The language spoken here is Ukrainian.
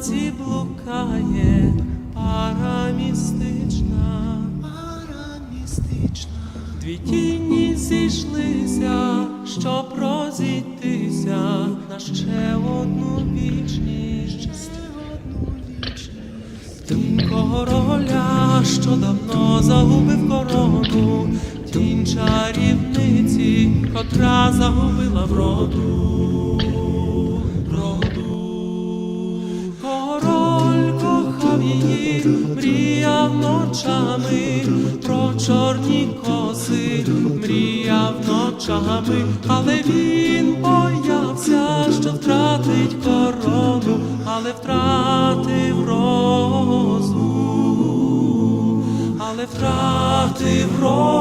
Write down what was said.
серці блукає парамістична, парамістична, дві тіні зійшлися, щоб розійтися на ще одну вічність, ще одну вічність. Тим короля, що давно загубив корону, тінь чарівниці, котра загубила вроду. Мріяв ночами, про чорні коси, мріяв ночами, але він боявся, що втратить корону, але втратив розум, але втратив розум.